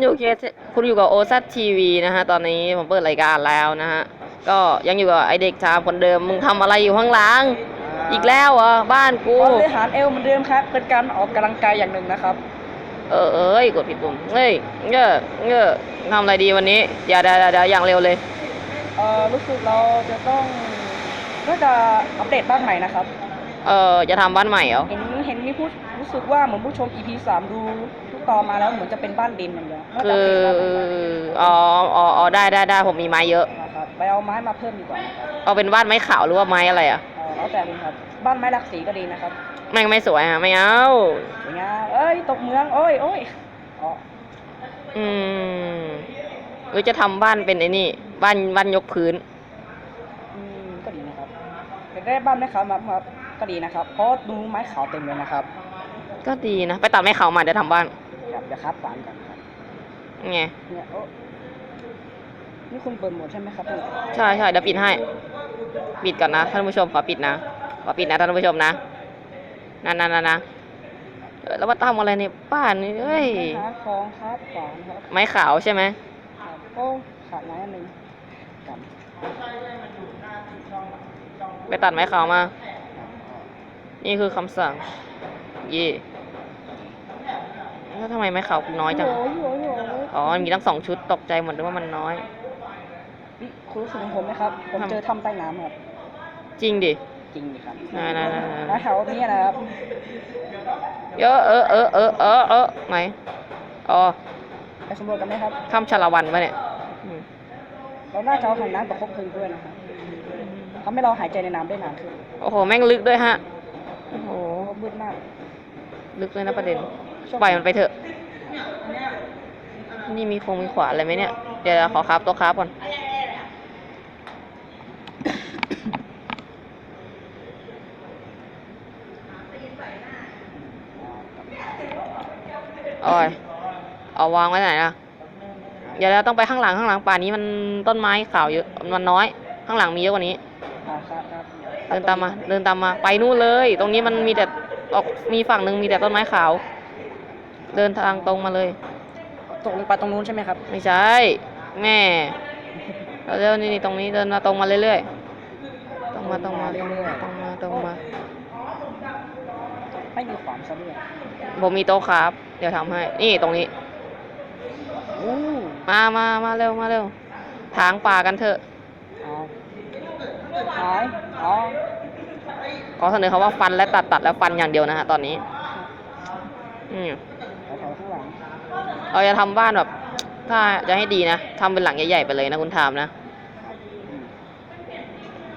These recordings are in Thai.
อยู่เคสคุณอยู่กับโอซัทีวีนะฮะ ตอนนี้ผมเปิดรายการแล้วนะฮะ ก็ยังอยู่กับไอเด็กชามคนเดิม มึงทำอะไรอยู่ข้างหลัง อีกแล้วเหรอ บ้านกู บริหารเอวเหมือนเดิมครับ เป็นการออกกำลังกายอย่างหนึ่งนะครับ เออเอ้ยกดผิดปุ่มเฮ้ยเงอะเงอะทำอะไรดีวันนี้เดี๋ยวเดี๋ยวเดี๋ยวเดี๋ยวอย่างเร็วเลย เอ่อ รู้สึกเราจะต้องก็จะอัปเดตบ้านใหม่นะครับ เออจะทำบ้านใหม่เหรอ เห็นเห็นมีผู้รู้สึกว่าเหมือนผู้ชม EP สามดูทุก ตอมาแล้วเหมือนจะเป็นบ้านดินอย่างเดียวน่าจะคือเป็นบ้านใหม่อ๋ออ๋ออ๋อได้ได้ได้ผมมีไม้เยอะ นะครับไปเอาไม้มาเพิ่มดีกว่านะครับเอาเป็นบ้านไม้ขาวหรือว่าไม้อะไรอะเออแล้วแต่คุณครับ บ้านไม้หลักสีก็ดีนะครับแม่งไม่สวยอะไม่เอาสวยงามเอ้ยตกเมืองโอ้ยโอ้ยอ๋ออืมหรือจะทำบ้านเป็นไอ้นี่ บ้านบ้านยกพื้น อืมก็ดีนะครับอยากได้บ้านไม้ขาวมาครับก็ดีนะครับ เพราะดูไม้ขาวเต็มเลยนะครับ ก็ดีนะ ไปตัดไม้ขาวมาเดี๋ยวทำบ้าน อยากจะคัดฝันกันครับไงเนี่ยโอ้นี่คุณเปิดโหมดใช่ไหมครับเนี่ยใช่ใช่เดี๋ยวปิดให้ ปิดก่อนนะท่านผู้ชมขอปิดนะขอปิดนะท่านผู้ชมนะนั่นนั่นนั่นนะเออแล้วมาทำอะไรในบ้านนี่เอ้ยหาของครับขวานครับไม้ขาวใช่ไหมครับโอ้ขาดไม้อันหนึ่งกับไปตัดไม้ขาวมา นี่คือคำสั่ง เย่ แล้วทำไมไม้ขาวน้อยจังโอ้ยโอ้ยโอ้ยอ๋อมันมีทั้งสองชุดตกใจหมดเลยว่ามันน้อยนี่คุณรู้สึกของผมไหมครับ ผมทำเจอถ้ำใต้น้ำครับ จริงดิ จริงดิครับไหนไหนไหนไหนแล้วแถวนี้นะครับ เยอะเออเออเออเออเออไหน อ๋อไปสำรวจกันไหมครับ ถ้ำชาละวันปะเนี่ยอืมเราน่าจะเอาถังน้ำประคบเพลิงด้วยนะครับทำให้เราหายใจในน้ำได้นานขึ้นโอ้โห แม่งลึกด้วยฮะ โอ้โหเพราะมืดมาก ลึกเลยนะประเด็น ปล่อยมันไปเถอะ นี่มีคงมีขวานอะไรไหมเนี่ย เดี๋ยวขอครับตัวครับก่อน โอ้ย เอาวางไว้ไหนล่ะเดี๋ยวเราต้องไปข้างหลังข้างหลังป่านี้มันต้นไม้ขาวเยอะ มันน้อย ข้างหลังมีเยอะกว่านี้ เดินตามมา เดินตามมา ไปนู่นเลย ตรงนี้มันมีแต่ออกมีฝั่งหนึ่งมีแต่ต้นไม้ขาว เดินทางตรงมาเลย ตกลงไปตรงนู้นใช่ไหมครับ ไม่ใช่แม่เร็วๆนี่นี่ตรงนี้เดินมาตรงมาเรื่อยๆตรงมาตรงมาตรงมาตรงมาตรงมา ไม่มีขวานซะด้วยผมมีโต๊ะครับ เดี๋ยวทำให้ นี่ตรงนี้ โอ้มามามาเร็วมาเร็วทางป่ากันเถอะ เอาหายอ๋อขอเสนอคำว่าฟันและตัดตัดแล้วฟันอย่างเดียวนะฮะตอนนี้ อืม แถวๆข้างหลัง เราจะทำบ้านแบบ ถ้าจะให้ดีนะทำเป็นหลังใหญ่ๆไปเลยนะคุณทามนะ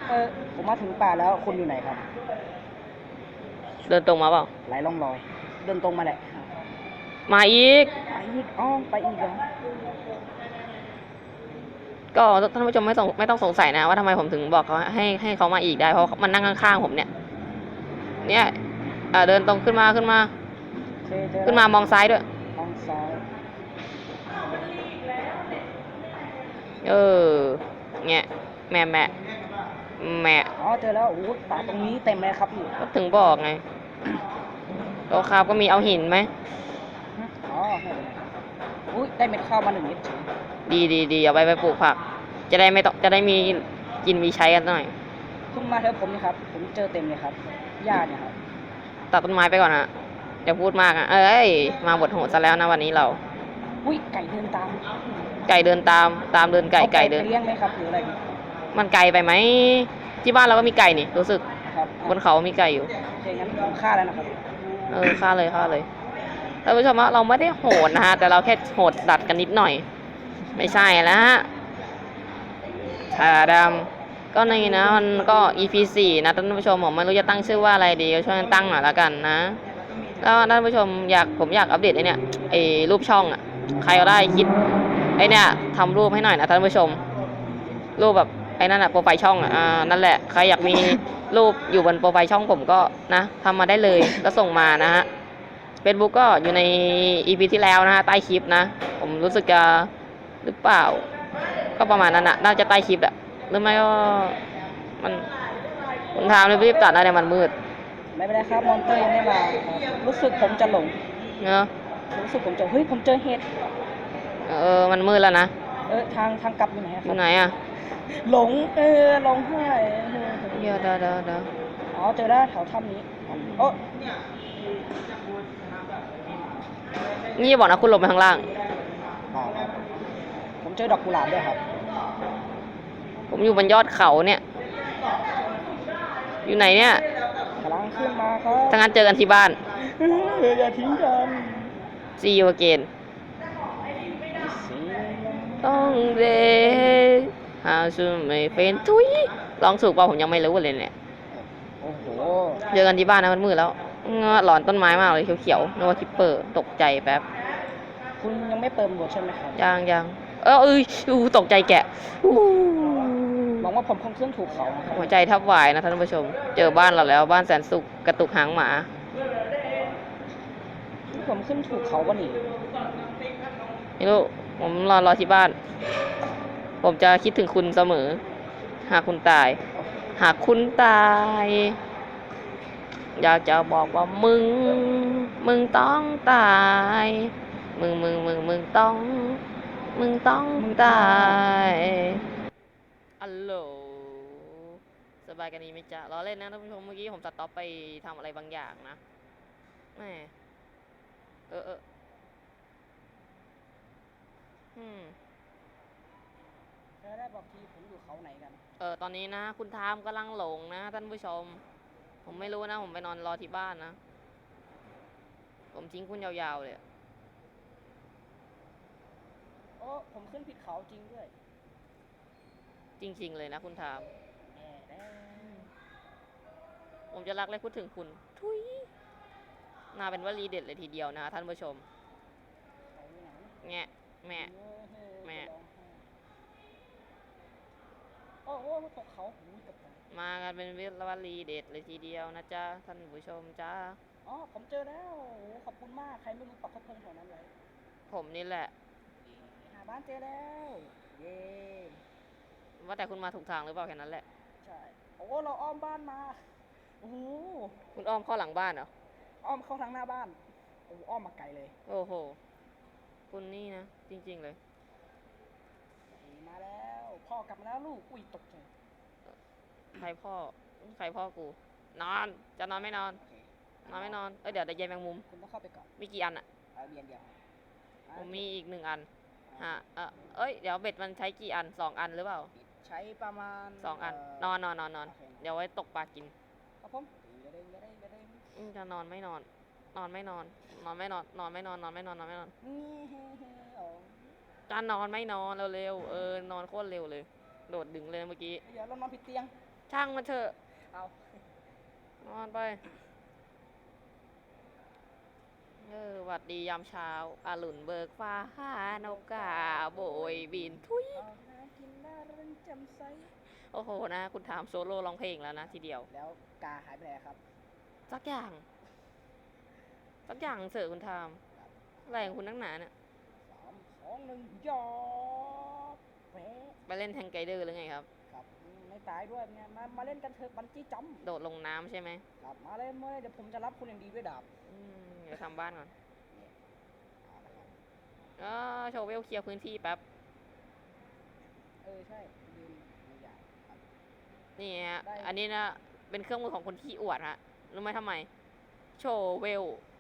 เออผมมาถึงป่าแล้วคุณอยู่ไหนครับ เดินตรงมาเปล่าไหลล่องลอย เดินตรงมาแหละ มาอีกไปอีกอ้อมไปอีกเหรอก็ท่านผู้ชมไม่สงไม่ต้องสงสัยนะว่าทำไมผมถึงบอกเขาให้ให้เขามาอีกได้เพราะมันนั่งข้างๆผมเนี่ย เนี่ยอ่าเดินตรงขึ้นมาขึ้นมาโอเคเจอขึ้นมามองซ้ายด้วยทางซ้าย เออเงี้ยแม่แม่แม่อ๋อเจอแล้วโอ้โหป่าตรงนี้เต็มเลยครับพี่ก็ถึงบอกไงโตะครับก็มีเอาหินไหมอ๋อไม่เป็นไรอุ้ยได้เม็ดข้าวมาหนึ่งเม็ดเฉยดีดีดีเอาไปไปปลูกผัก จะได้ไม่ต้องจะได้มีกินมีใช้กันหน่อยเพิ่งมาแถวผมนี่ครับ ผมเจอเต็มเลยครับหญ้าเนี่ยครับตัดต้นไม้ไปก่อนนะอย่าพูดมากอะเอ้ย มาบทโหดซะแล้วนะวันนี้เรา อุ้ยไก่เดินตาม ไก่เดินตาม ตามเดินไก่อาไก่เดินไปเลี้ยงไหมครับหรืออะไรมันไกลไปไหมที่บ้านเราก็มีไก่นี่ รู้สึกครับบนเขามีไก่อยู่ โอเคงั้นผมฆ่าแล้วนะครับเออฆ่าเลยฆ่าเลยท่านผู้ชมว่าเราไม่ได้โหดนะฮะ แต่เราแค่โหดดัดกันนิดหน่อย ไม่ใช่แล้วฮะชาดำก็นี่นะมันก็ EP สี่นะท่านผู้ชมผมไม่รู้จะตั้งชื่อว่าอะไรดีก็ช่วยกันตั้งหน่อยละกันนะ แล้วท่านผู้ชมอยากผมอยากอัปเดตไอเนี่ยไอรูปช่องอะใครก็ได้คิด ไอเนี่ยทำรูปให้หน่อยนะท่านผู้ชม รูปแบบไอ้นั่นอะโปรไฟล์ช่องอะอ่านั่นแหละใครอยากมีรูปอยู่บนโปรไฟล์ช่องผมก็นะทำมาได้เลยแล้วส่งมานะฮะเฟซบุ๊กก็อยู่ในอีพีที่แล้วนะฮะใต้คลิปนะ ผมรู้สึกจะหรือเปล่า ก็ประมาณนั้นอะน่าจะใต้คลิปอะหรือไม่ก็มันคุณทามเลยรีบตัดนะเดี๋ยวมันมืด ไม่เป็นไรครับมอนเตอร์ยังไม่มาครับรู้สึกผมจะหลงเนาะรู้สึกผมจะเฮ้ยผมเจอเห็ด เออ มันมืดแล้วนะ เออทางทางกลับอยู่ไหนอะอครัยู่บไหนอะหลงเออหลงให้เออเดี๋ยวเดี๋ยวเดี๋ยวเดี๋ยวอ๋อเจอแล้วแถวถ้ำนี้โอ้นี่อย่าบอกนะคุณหลบไปข้างล่างอ๋อครับผมเจอดอกกุหลาบด้วยครับผมอยู่บนยอดเขาเนี่ย อยู่ไหนเนี่ยกำลังขึ้นมาครับถ้างั้นเจอกันที่บ้าน เอออย่าทิ้งกัน see you again สี ต้องเดหาซูไม่เป็นทุยร้องถูกเปล่าผมยังไม่รู้เลยเนี่ยโอ้โหเจอกันที่บ้านนะมันมืดแล้วเงาะหลอนต้นไม้มากเลยเขียวๆนึกว่าคิปเปอร์ตกใจแป๊บคุณยังไม่เติมบทใช่ไหมครับยังยังเออเอ้ยอู้ตกใจแกะอู้หวังว่าผมคงขึ้นถูกเขานะครับหัวใจแทับวายนะท่านผู้ชม เจอบ้านเราแล้วบ้านแสนสุขกระตุกหางหมาผมขึ้นถูกเขาวะนี่ไม่รู้ ผมรอรอที่บ้าน ผมจะคิดถึงคุณเสมอ หากคุณตาย หากคุณตาย อยากจะบอกว่ามึง มึงต้องตาย มึงมึงมึงมึงต้อง มึงต้องตายอัลโหลสบายกันดีไหมจ๊ะรอเล่นนะท่านผู้ชมเมื่อกี้ผมสต็อไปทำอะไรบางอย่างนะแม่เออเออ อืม เธอได้บอกทีผมอยู่เขาไหนกันเออตอนนี้นะ คุณทามกำลังหลงนะ ท่านผู้ชม ผมไม่รู้นะ ผมไปนอนรอที่บ้านนะ ผมทิ้งคุณยาวๆเลยอะโอ้ผมขึ้นผิดเขาจริงด้วยจริง ๆ เลยนะ คุณทาม แหม่แน่ผมจะรักและพูดถึงคุณ ทุยน่าเป็นวลีเด็ดเลยทีเดียวนะ ท่านผู้ชม เขาอยู่ไหนแงะ แม่เออเออแม่ร้องไห้โอ้โหตกเขาหูยกับผมมากันเป็นวลีเด็ดเลยทีเดียวนะจ๊ะท่านผู้ชมจ้าอ๋อ ผมเจอแล้วโอ้โหขอบคุณมาก ใครไม่รู้ปักกระพงแถวนั้นไว้ผมนี่แหละ หาบ้านเจอแล้ว เย้ว่าแต่คุณมาถูกทางหรือเปล่าแค่นั้นแหละ ใช่ โอ้โหเราอ้อมบ้านมา โอ้โหคุณอ้อมเข้าหลังบ้านเหรอ อ้อมเข้าทางหน้าบ้าน โอ้โหอ้อมมาไกลเลย โอ้โห คุณนี่นะ จริง ๆ เลยนี่มาแล้ว พ่อกลับมาแล้วลูก อุ้ยตกใจใครพ่อ ใครพ่อกู นอน จะนอนไม่นอน โอเคนอนไม่นอน เอ้ยเดี๋ยวเดี๋ยวใยแมงมุม คุณต้องเข้าไปก่อนมีกี่อันอะเอาเบียนเดียวผมมีอีกหนึ่งอันฮะเออเอ้ยเดี๋ยวเบ็ดมันใช้กี่อันสองอันหรือเปล่าใช้ประมาณสองอันเนอนนอนนอนนอน โเคเดี๋ยวไว้ตกปลากินครับผมเดี๋ยวเด้งเดี๋ยวเด้งเดี๋ยวเด้งอืมจะนอนไม่นอน นอนไม่นอน นอนไม่นอน นอนไม่นอน นอนไม่นอน นอนไม่นอนนี่เฮ้เฮ้โอ้จะนอนไม่นอนเร็วๆเออนอนโคตรเร็วเลย โดดดึงเลยเมื่อกี้ เดี๋ยวเรานอนผิดเตียง ช่างมันเถอะ เอา นอนไป เออหวัดดียามเช้าอาหลุนเบิกฟ้า นกกาโบยบิน ทุยเอาหากินน่ารันแจำใสโอ้โหนะ คุณถามโซโล่ร้องเพลงแล้วนะทีเดียว แล้วกาหายไปไหนครับ สักอย่าง สักอย่างเสอะคุณทามอะไรของคุณนักหนาเนี่ยสามสองหนึ่งยอดแหวะไปเล่นแทงไกเดอร์หรือไงครับ ครับอืมไม่ตายด้วยเนี่ยมามาเล่นกันเถอะบันจี้จัมป์โดดลงน้ำใช่ไหมครับมาเล่นมาเลยเดี๋ยวผมจะรับคุณอย่างดีด้วยดาบอืมเดี๋ยวทำบ้านก่อนเอาละครับอ๋อโชว์เวลเคลียร์พื้นที่แป๊บ เออใช่ยืนไม่ใหญ่ครับ นี่ฮะ ได้ อันนี้นะ เป็นเครื่องมือของคนที่อวดฮะ รู้ไหมทำไม โชว์เวลโชว์เวลอ๋อ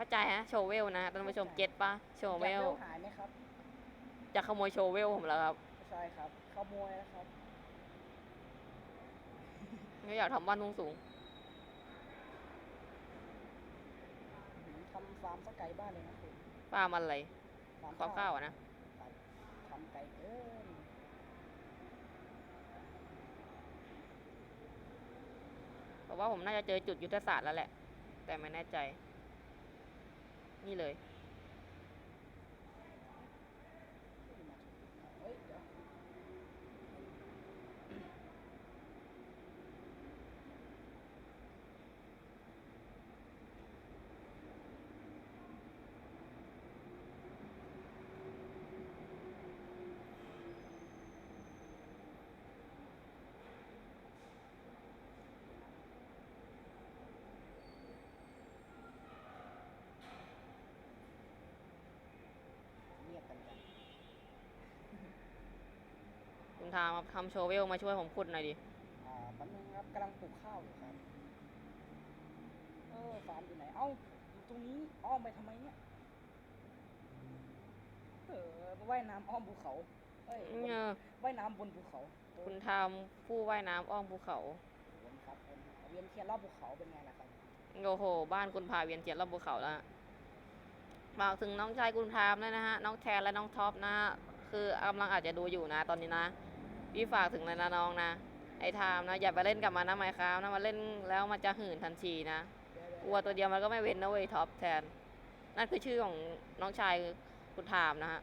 เข้าใจฮะโชว์เวลนะท่านผู้ชมเก็ตปะโชว์เวอยากลหายไหมครับจะขโมยโชว์เวลผมแล้วครับใช่ครับขโมยนะครับไม่อยากทำบ้านสูงสูงหืมทำฟาร์มสักไก่บ้านเลยนะคุณๆป้ามันอะไรฟาร์มข้าวข้าวๆอะนะครับทำไก่เกินเพราะว่าผมน่าจะเจอจุดยุทธศาสตร์แล้วแหละ แต่ไม่แน่ใจ นี่เลย ทามครับทำโชเวลมาช่วยผมขุดหน่อยดิอ่าแป๊บนึงครับกำลังปลูกข้าวอยู่ครับ เออฟาร์มอยู่ไหน เอ้าอยู่ตรงนี้อ้อมไปทำไมเนี่ย เออว่ายน้ำอ้อมภูเขาเอ้ยเออว่ายน้ำบนภูเขาเออคุณทำผู้ว่ายน้ำอ้อมภูเขาเห็นครับเป็นเวียนเทียนรอบภูเขาเป็นไงล่ะครับ โอ้โห บ้านคุณพาเวียนเทียนรอบภูเขาแล้วฮะฝากถึงน้องชายคุณทามด้วยนะฮะ น้องแทนและน้องท็อปนะฮะ คือกำลังอาจจะดูอยู่นะตอนนี้นะ พี่ฝากถึงเลยนะน้องนะ ไอ้ทามนะ อย่าไปเล่นกับมันนะไมค์ครับนะมาเล่นแล้วมันจะหื่นทันทีนะกลัวตัวเดียวมันก็ไม่เว้นนะเว้ยท็อปแทน นั่นคือชื่อของน้องชายคุณทามนะฮะ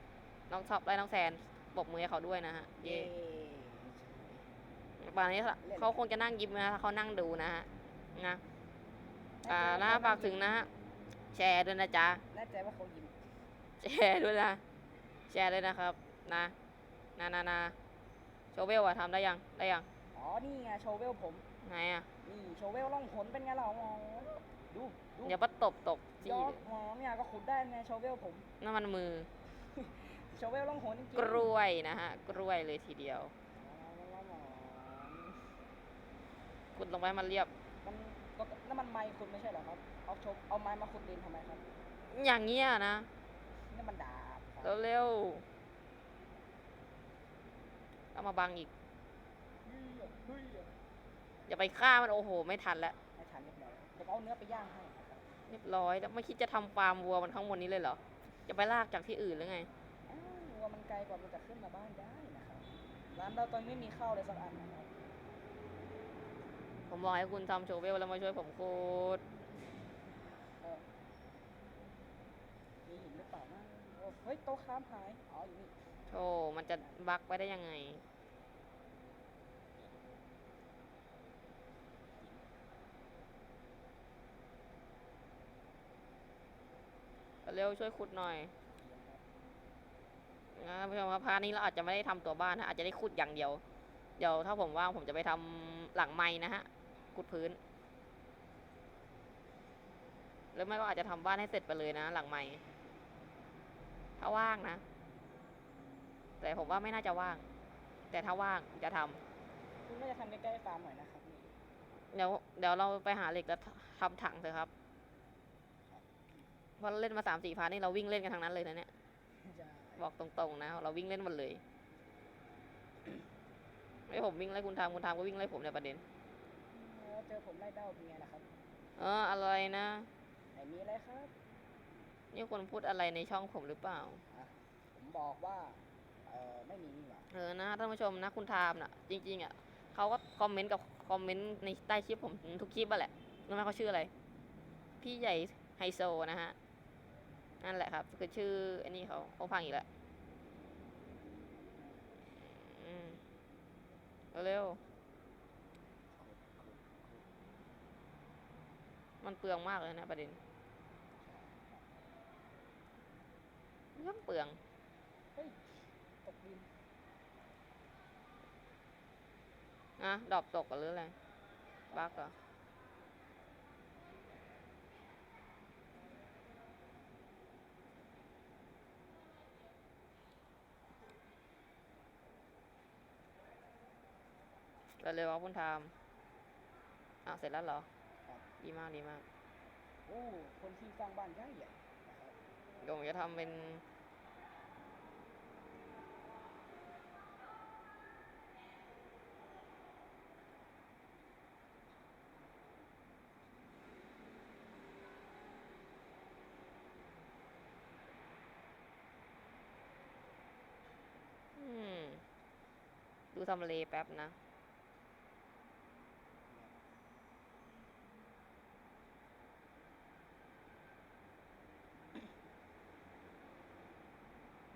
น้องท็อปและน้องแซนปรบมือให้เขาด้วยนะฮะ เย่เย่ป่านนี้เขาคงจะนั่งยิ้มนะถ้าเขานั่งดูนะฮะ นะ อ่านะฝากถึงนะฮะ แชร์ด้วยนะจ๊ะ แน่ใจว่าเขายิ้ม แชร์ด้วยนะ แชร์ด้วยนะครับ นะ นะนะนะโชเวลอะทำได้ยังได้ยังอ๋อ นี่ไงโชเวลผมไงอะนี่โชเวลล่องหนเป็นไงล่ะหมอดูดูเดี๋ยวปัดตบตกยจี้อดหมอเนี่ยก็ขุดได้ไงโชเวลผมนั่นมันมือโชเวลล่องหนจริงๆกล้วยนะฮะ กล้วยเลยทีเดียวอ๋อแล้วหมอขุดลงไปให้มันเรียบ มันก็นั่นมันไม้ขุดไม่ใช่เหรอครับเอาโชเอาไม้มาขุดดินทำไมครับ อย่างเงี้ยนะนี่มันดาบครับเร็วๆ เอามาบังอีกเฮ้ยเฮ้ยอย่าไปฆ่ามันโอ้โห ไม่ทันแล้วไม่ทันเรียบร้อยผมเอาเนื้อไปย่างให้ครับเรียบร้อยแล้วไม่คิดจะทำฟาร์มวัวมันข้างบนนี้เลยเหรอ จะไปลากจากที่อื่นหรือไง อ้าววัวมันไกลกว่ามันจะขึ้นมาบ้านได้นะครับ ร้านเราตอนนี้ไม่มีข้าวเลยสักอันนะครับผมบอกให้คุณทำโชว์เวลแล้วมาช่วยผมคูดเออมีหินหรือเปล่านะโอ้เฮ้ยโต๊ะค้ามหาย อ๋ออยู่นี่ โธ่มันจะบักไปได้ยังไง เร็วช่วยขุดหน่อยนะท่านผู้ชมครับพาร์ทนี้เราอาจจะไม่ได้ทำตัวบ้านนะอาจจะได้ขุดอย่างเดียว เดี๋ยวถ้าผมว่างผมจะไปทำหลังไม้นะฮะขุดพื้น หรือไม่ก็อาจจะทำบ้านให้เสร็จไปเลยนะ หลังไม้ถ้าว่างนะ แต่ผมว่าไม่น่าจะว่าง แต่ถ้าว่างจะทำคุณน่าจะทำใกล้ๆฟาร์มหน่อยนะครับนี่เดี๋ยวเดี๋ยวเราไปหาเหล็กแล้วทำถังเถอะครับเพราะเล่นมาสามสี่พาร์ทนี่เราวิ่งเล่นกันทางนั้นเลยนะเนี่ยจะบอกตรงๆนะ เราวิ่งเล่นหมดเลยไม่ผมวิ่งไล่คุณทามคุณทามก็วิ่งไล่ผมในยประเด็น แล้วเจอผมไล่เด้าเป็นไงล่ะครับเอออะไรนะ ไหนมีอะไรครับ นี่คนพูดอะไรในช่องผมหรือเปล่าอะผมบอกว่าเออไม่มีนี่หว่าเออนะท่านผู้ชมนะคุณทามน่ะ จริงๆอะเขาก็คอมเมนต์กับคอมเมนต์ในใต้คลิปผมทุกคลิปอะแหละรู้ไหมเขาชื่ออะไร พี่ใหญ่ไฮโซนะฮะนั่นแหละครับ คือชื่อไอ้นี่เขาเขาพังอีกแล้วอืมเร็วๆมันเปลืองมากเลยนะประเด็นเรื่องเปลือง เฮ้ยตกดิน นะดรอปตกกันหรืออะไร บักเหรอ เร็วๆครับคุณทามอ้าวเสร็จแล้วเหรอ ครับ ดีมากดีมาก โอ้ คนที่สร้างบ้านใหญ่ใหญ่นะครับ เดี๋ยวผมจะทำเป็น อืม ดูทำเลแป๊บนะ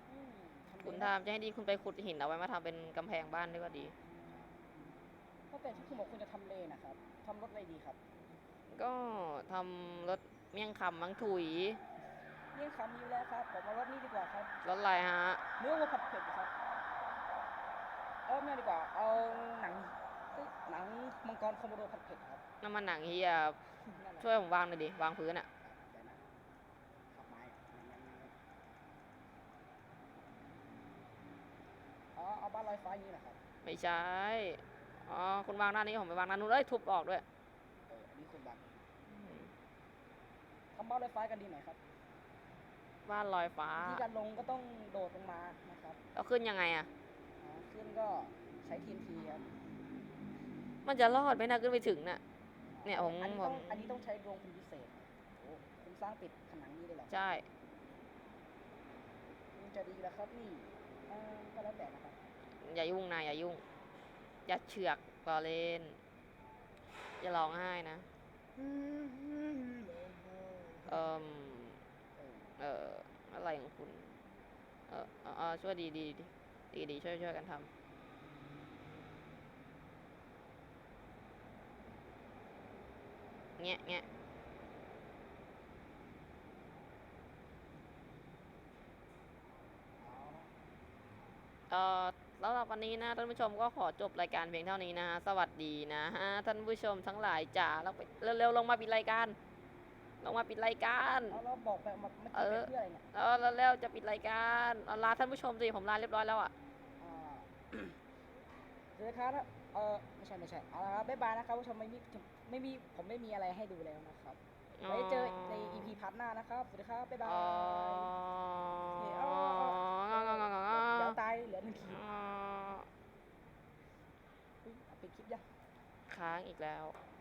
อืมทำคุณเลทามจะให้ดีคุณไปขุดหินเอาไว้มาทำเป็นกำแพงบ้านด้วยก็ดีก็แต่ที่คุณบอกคุณจะทำเลนะครับทำรถอะไรดีครับ ก็ทำรถเมี่ยงคำมังถุยเลี่ยงคำอยู่แล้วครับผมเอารถนี้ดีกว่าครับรถอะไรฮะเนื้อวัวผัดเผ็ดครับ เอาเนี่ยดีกว่า เอาหนังเอ้ยหนังมังกรคอมโบโดผัดเผ็ดครับน้ำมันหนังเฮียนั่นแหละช่วยผมวางหน่อยดิ วางพื้นอะ เดี๋ยวนะขับไม้อ๋อเอาบ้านลอยฟ้าอย่างนี้แหละครับไม่ใช่ อ๋อ คุณวางด้านนี้ผมไปวางด้านนู้นเอ้ยทุบออกด้วยเอออันนี้คุณบังทำบ้านลอยฟ้ากันดีหน่อยครับบ้านลอยฟ้าที่การลงก็ต้องโดดลงมานะครับ แล้วขึ้นยังไงอะอ่า ขึ้นก็ใช้ทีมทีครับมันจะรอดไหมนะขึ้นไปถึงน่ะ เนี่ยผมอันนี้ผต้องมอันนี้ต้องใช้ดวงเป็นพิเศษโอ้คุณสร้างปิดผนังนี้เลยเหรอใช่ มันจะดีแล้วครับนี่อ่าก็แล้วแต่นะครับอย่ายุ่งนะอย่ายุ่ง อย่าเฉือกรอเล่น อย่าร้องไห้นะ เอ่มเออเอ่ออะไรของคุณ เออเออเออช่วยดีดีดี ดีดีช่วยช่วยกันทำเงี้ยเงี้ยเอ่อแล้ววันนี้นะท่านผู้ชมก็ขอจบรายการเพียงเท่านี้นะฮะสวัสดีนะฮะท่านผู้ชมทั้งหลายจ๋าแล้วไปเร็วๆลงมาปิดรายการ ลงมาปิดรายการเอาเราบอกแบบเมื่อกี้เออเป็นเพื่ออะไรเนี่ยแล้วแล้วจะปิดรายการเอาลาท่านผู้ชมสิผมลาเรียบร้อยแล้วอะอ่า สวัสดีครับเออไม่ใช่ไม่ใช่เอาละครับบ๊ายบายนะครับผู้ชมไม่มีไม่มีผมไม่มีอะไรให้ดูแล้วนะครับไว้เจอใน EP พาร์ทหน้านะครับสวัสดีครับบ๊ายบายอ๋อนี่เอาเอาเอาเดี๋ยวตายเหลือหนึ่งขีดอุ๊ยเอาไปดคลิปยังค้างอีกแล้วอ